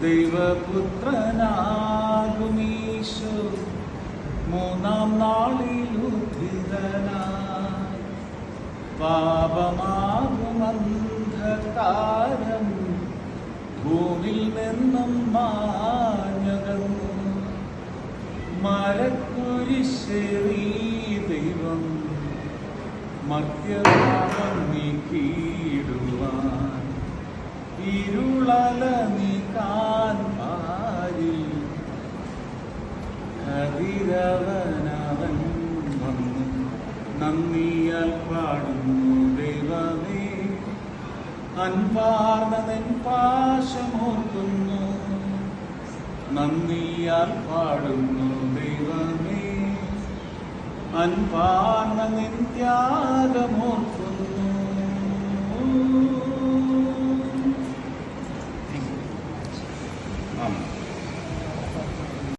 ദൈവപുത്രനാകുമീശോ. മൂന്നാം നാളിലുദ്ധിതന പാപമാകുമന്ധകാരം. ഭൂമിൽ നിന്നും മരക്കുരിശേറി ദൈവം മർത്യപാപം നീക്കിയിടുവാൻ. ഇരുളല നീക്കാൻ പാരിൽ കതിരവനവൻ വന്നു. നന്ദിയാൽ പാടുന്നു ദൈവമേ. അൻപാർന്ന നിൻ പാശമോർക്കുന്നു നന്ദിയാൽ പാടുന്നു അൻപാർന്ന നിൻ ത്യാഗമോർക്കുന്നു Amen.